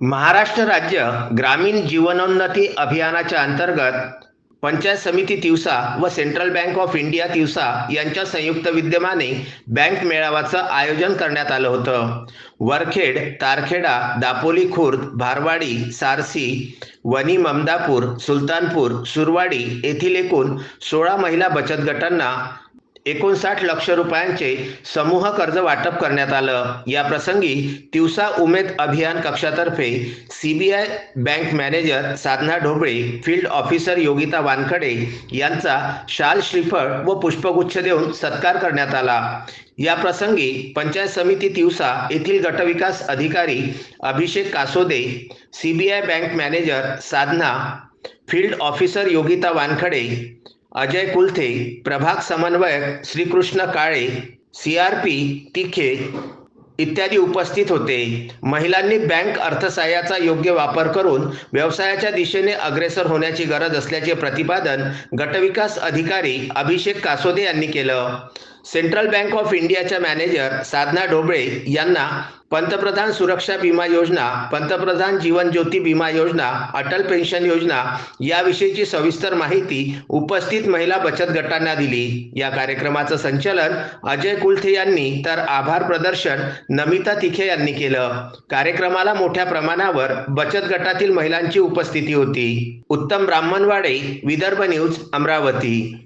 महाराष्ट्र राज्य ग्रामीण जीवनोन्नती अभियानाच्या अंतर्गत पंचायत समिती तिवसा व central bank of India Tiwsa यांच्या संयुक्त विद्यमाने बँक मेळाव्याचं आयोजन करण्यात आलं होतं. वरखेड तारखेडा दापोली खुर्द भारवाडी सारसी वनी ममदापूर सुलतानपूर सुरवाडी येथील एकूण सोळा महिला बचत गटांना एकोणसाठ लक्ष रुपयांचे समूह कर्ज वाटप करण्यात आलं. या प्रसंगी तिवसा उमेद अभियान कक्षातर्फे CBI bank manager Sadhana Dhoble field officer Yogita Wankhade यांचा शाल श्रीफळ व पुष्पगुच्छ देऊन सत्कार करण्यात आला. या प्रसंगी पंचायत समिती तिवसा येथील गटविकास अधिकारी Abhishek Kasode CBI bank manager Sadhana field officer Yogita Wankhade Ajay Kulthe प्रभाग समन्वयक Shrikrishna Kale C R P Tikhe इत्यादी उपस्थित होते. महिलांनी बँक अर्थसहाय्याचा योग्य वापर करून व्यवसायाच्या दिशेने अग्रेसर होण्याची गरज असल्याचे प्रतिपादन गटविकास अधिकारी अभिषेक कासोदे यांनी केलं. सेंट्रल बँक ऑफ इंडियाच्या मॅनेजर साधना ढोबळे यांना पंतप्रधान सुरक्षा विमा योजना पंतप्रधान जीवन ज्योती विमा योजना अटल पेन्शन योजना याविषयीची सविस्तर माहिती उपस्थित महिला बचत गटांना दिली. या कार्यक्रमाचं संचालन अजय कुलथे यांनी तर आभार प्रदर्शन नमिता तिखे यांनी केलं. कार्यक्रमाला मोठ्या प्रमाणावर बचत गटातील महिलांची उपस्थिती होती. उत्तम ब्राह्मणवाडे विदर्भ न्यूज अमरावती.